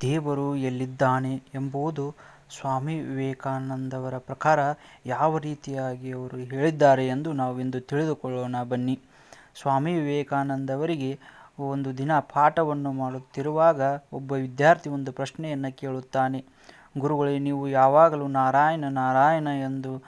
ದೇವರು ಎಲ್ಲಿದ್ದಾನೆ ಎಂಬುದು ಸ್ವಾಮಿ ವಿವೇಕಾನಂದವರ ಪ್ರಕಾರ ಯಾವ ರೀತಿಯಾಗಿ ಅವರು ಹೇಳಿದ್ದಾರೆ ಎಂದು ನಾವು ಇಂದು ತಿಳಿದುಕೊಳ್ಳೋಣ. ಬನ್ನಿ. ಸ್ವಾಮಿ ವಿವೇಕಾನಂದವರಿಗೆ ಒಂದು ದಿನ ಪಾಠವನ್ನು ಮಾಡುತ್ತಿರುವಾಗ ಒಬ್ಬ ವಿದ್ಯಾರ್ಥಿ ಒಂದು ಪ್ರಶ್ನೆಯನ್ನು ಕೇಳುತ್ತಾನೆ. ಗುರುಗಳೇ, ನೀವು ಯಾವಾಗಲೂ ನಾರಾಯಣ ನಾರಾಯಣ ಎಂದು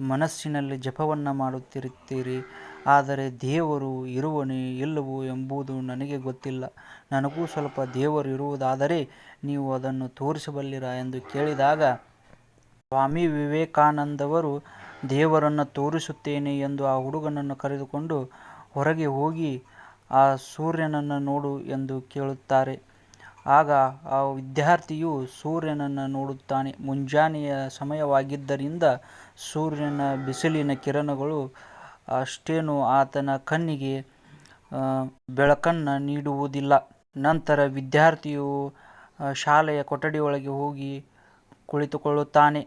ಮನಸ್ಸಿನಲ್ಲಿ ಜಪವನ್ನು ಮಾಡುತ್ತಿರುತ್ತೀರಿ. ಆದರೆ ದೇವರು ಇರುವನೇ ಇಲ್ಲವೋ ಎಂಬುದು ನನಗೆ ಗೊತ್ತಿಲ್ಲ. ನನಗೂ ಸ್ವಲ್ಪ ದೇವರು ಇರುವುದಾದರೆ ನೀವು ಅದನ್ನು ತೋರಿಸಬಲ್ಲಿರಾ ಎಂದು ಕೇಳಿದಾಗ, ಸ್ವಾಮಿ ವಿವೇಕಾನಂದವರು, ದೇವರನ್ನು ತೋರಿಸುತ್ತೇನೆ ಎಂದು ಆ ಹುಡುಗನನ್ನು ಕರೆದುಕೊಂಡು ಹೊರಗೆ ಹೋಗಿ, ಆ ಸೂರ್ಯನನ್ನು ನೋಡು ಎಂದು ಕೇಳುತ್ತಾರೆ. ಆಗ ಆ ವಿದ್ಯಾರ್ಥಿಯು ಸೂರ್ಯನನ್ನು ನೋಡುತ್ತಾನೆ. ಮುಂಜಾನೆಯ ಸಮಯವಾಗಿದ್ದರಿಂದ ಸೂರ್ಯನ ಬಿಸಿಲಿನ ಕಿರಣಗಳು ಅಷ್ಟೇನು ಆತನ ಕಣ್ಣಿಗೆ ಬೆಳಕನ್ನು ನೀಡುವುದಿಲ್ಲ. ನಂತರ ವಿದ್ಯಾರ್ಥಿಯು ಶಾಲೆಯ ಕೊಠಡಿಯೊಳಗೆ ಹೋಗಿ ಕುಳಿತುಕೊಳ್ಳುತ್ತಾನೆ.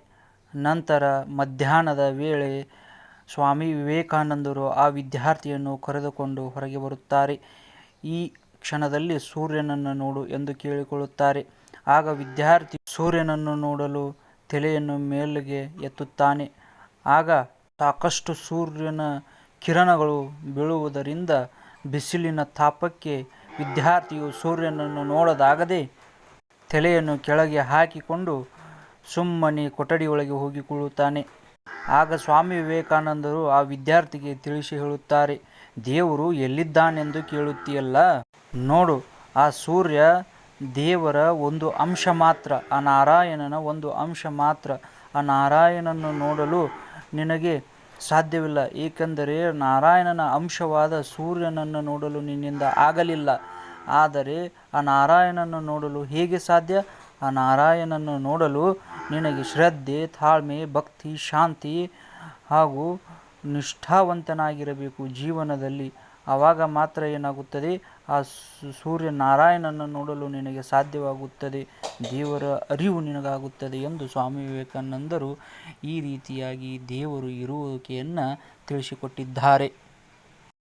ನಂತರ ಮಧ್ಯಾಹ್ನದ ವೇಳೆ ಸ್ವಾಮಿ ವಿವೇಕಾನಂದರು ಆ ವಿದ್ಯಾರ್ಥಿಯನ್ನು ಕರೆದುಕೊಂಡು ಹೊರಗೆ ಬರುತ್ತಾರೆ. ಈ ಕ್ಷಣದಲ್ಲಿ ಸೂರ್ಯನನ್ನು ನೋಡು ಎಂದು ಕೇಳಿಕೊಳ್ಳುತ್ತಾರೆ. ಆಗ ವಿದ್ಯಾರ್ಥಿ ಸೂರ್ಯನನ್ನು ನೋಡಲು ತಲೆಯನ್ನು ಮೇಲಿಗೆ ಎತ್ತುತ್ತಾನೆ. ಆಗ ಸಾಕಷ್ಟು ಸೂರ್ಯನ ಕಿರಣಗಳು ಬೀಳುವುದರಿಂದ ಬಿಸಿಲಿನ ತಾಪಕ್ಕೆ ವಿದ್ಯಾರ್ಥಿಯು ಸೂರ್ಯನನ್ನು ನೋಡದಾಗದೆ ತಲೆಯನ್ನು ಕೆಳಗೆ ಹಾಕಿಕೊಂಡು ಸುಮ್ಮನೆ ಕೊಠಡಿಯೊಳಗೆ ಹೋಗಿಕೊಳ್ಳುತ್ತಾನೆ. ಆಗ ಸ್ವಾಮಿ ವಿವೇಕಾನಂದರು ಆ ವಿದ್ಯಾರ್ಥಿಗೆ ತಿಳಿಸಿ ಹೇಳುತ್ತಾರೆ, ದೇವರು ಎಲ್ಲಿದ್ದಾನೆಂದು ಕೇಳುತ್ತೀಯಲ್ಲ? ನೋಡು, ಆ ಸೂರ್ಯ ದೇವರ ಒಂದು ಅಂಶ ಮಾತ್ರ, ಆ ನಾರಾಯಣನ ಒಂದು ಅಂಶ ಮಾತ್ರ. ಆ ನಾರಾಯಣನನ್ನು ನೋಡಲು ನಿನಗೆ ಸಾಧ್ಯವಿಲ್ಲ, ಏಕೆಂದರೆ ನಾರಾಯಣನ ಅಂಶವಾದ ಸೂರ್ಯನನ್ನು ನೋಡಲು ನಿನ್ನಿಂದ ಆಗಲಿಲ್ಲ. ಆದರೆ ಆ ನಾರಾಯಣನನ್ನು ನೋಡಲು ಹೇಗೆ ಸಾಧ್ಯ? ಆ ನಾರಾಯಣನನ್ನು ನೋಡಲು ನಿನಗೆ ಶ್ರದ್ಧೆ, ತಾಳ್ಮೆ, ಭಕ್ತಿ, ಶಾಂತಿ ಹಾಗೂ ನಿಷ್ಠಾವಂತನಾಗಿರಬೇಕು ಜೀವನದಲ್ಲಿ. ಆವಾಗ ಮಾತ್ರ ಏನಾಗುತ್ತದೆ? ಆ ಸೂರ್ಯ ನಾರಾಯಣನನ್ನು ನೋಡಲು ನಿನಗೆ ಸಾಧ್ಯವಾಗುತ್ತದೆ. ದೇವರ ಅರಿವು ನಿನಗಾಗುತ್ತದೆ ಎಂದು ಸ್ವಾಮಿ ವಿವೇಕಾನಂದರು ಈ ರೀತಿಯಾಗಿ ದೇವರು ಇರುವಿಕೆಯನ್ನು ತಿಳಿಸಿಕೊಟ್ಟಿದ್ದಾರೆ.